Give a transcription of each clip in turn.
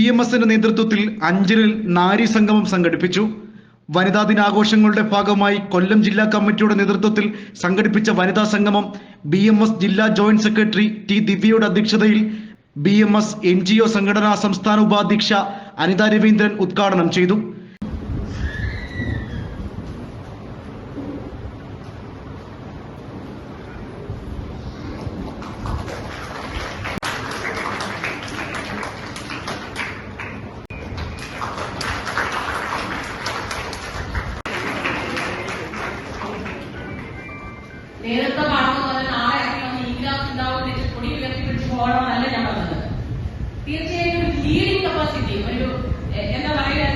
B എസിന്റെ നേതൃത്വത്തിൽ അഞ്ചലിൽ നാരി സംഗമം സംഘടിപ്പിച്ചു. വനിതാ ദിനാഘോഷങ്ങളുടെ ഭാഗമായി കൊല്ലം ജില്ലാ കമ്മിറ്റിയുടെ നേതൃത്വത്തിൽ സംഘടിപ്പിച്ച വനിതാ സംഗമം ബി എം എസ് ജില്ലാ ജോയിന്റ് സെക്രട്ടറി ടി ദിവ്യയുടെ അധ്യക്ഷതയിൽ B M S N G O സംഘടനാ സംസ്ഥാന ഉപാധ്യക്ഷ അനിത രവീന്ദ്രൻ ഉദ്ഘാടനം ചെയ്തു. നേരത്തെ പറഞ്ഞു പോലെ നാളെ ഇറങ്ങി ഗ്ലാസ് ഉണ്ടാവും പൊടി ഉയർത്തി പിടിച്ച് പോകണമെന്നല്ല ഞാൻ പറഞ്ഞത്. തീർച്ചയായിട്ടും ഒരു ലീഡിംഗ് കപ്പാസിറ്റി ഒരു എന്താ പറയുക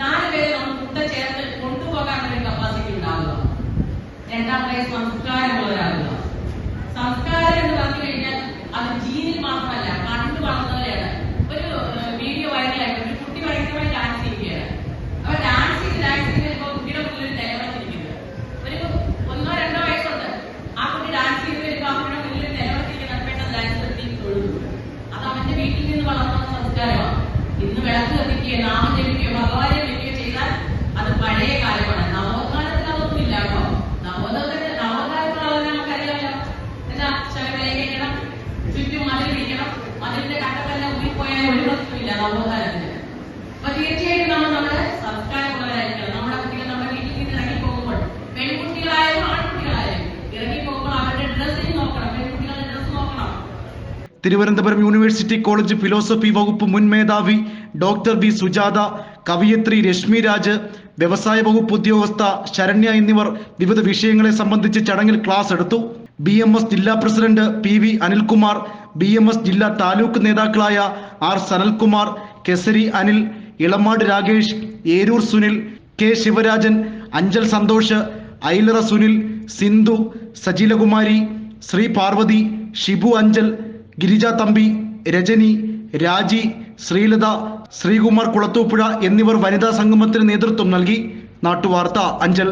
നാല് പേര് നമ്മൾ കൂട്ട ചേർത്ത് കൊണ്ടുപോകാനുള്ള ഒരു കപ്പാസിറ്റി ഉണ്ടാവുക. രണ്ടാമതായി സംസ്കാരമുള്ളവരാകുക സംസ്കാരം എന്ന് പറഞ്ഞു കഴിഞ്ഞാൽ കത്തിക്കുകയോ നാമം ജപിക്കുകയോ ഭഗവാനെ വിളിക്കുകയോ ചെയ്താൽ അത് പഴയ കാലമാണ്. നവോത്ഥാനത്തിൽ അതൊന്നും ഇല്ല കേട്ടോ. നവോത്ഥാനത്തിന് നവോത്ഥാനത്തിലുള്ളത് നമുക്കറിയാമല്ലോ. എന്താ? ശബരിമലയിക്കണം ചുറ്റും മതിൽ പിടിക്കണം മതിലിന്റെ കട്ടപ്പെല്ലാം ഊരിപ്പോയാൽ ഒരു പ്രശ്നമില്ല നവോത്ഥാനത്തിന്. അപ്പൊ തീർച്ചയായിട്ടും തിരുവനന്തപുരം യൂണിവേഴ്സിറ്റി കോളേജ് ഫിലോസഫി വകുപ്പ് മുൻ മേധാവി ഡോക്ടർ ബി സുജാത കവിയത്രി രശ്മി രാജ് വ്യവസായ വകുപ്പ് ഉദ്യോഗസ്ഥ ശരണ്യ എന്നിവർ വിവിധ വിഷയങ്ങളെ സംബന്ധിച്ച് ചടങ്ങിൽ ക്ലാസ് എടുത്തു. ബി എം എസ് ജില്ലാ president P V Anilkumar B M S ജില്ലാ താലൂക്ക് നേതാക്കളായ ആർ സനൽകുമാർ കെസരി അനിൽ ഇളമാട് രാകേഷ് ഏരൂർ സുനിൽ കെ ശിവരാജൻ അഞ്ചൽ സന്തോഷ് ഐലറ സുനിൽ സിന്ധു സജീലകുമാരി ശ്രീ പാർവതി ഷിബു അഞ്ചൽ ഗിരിജ തമ്പി രജനി രാജി ശ്രീലത ശ്രീകുമാർ കുളത്തൂപ്പുഴ എന്നിവർ വനിതാ സംഗമത്തിന് നേതൃത്വം നൽകി. നാട്ടുവാർത്ത അഞ്ചൽ.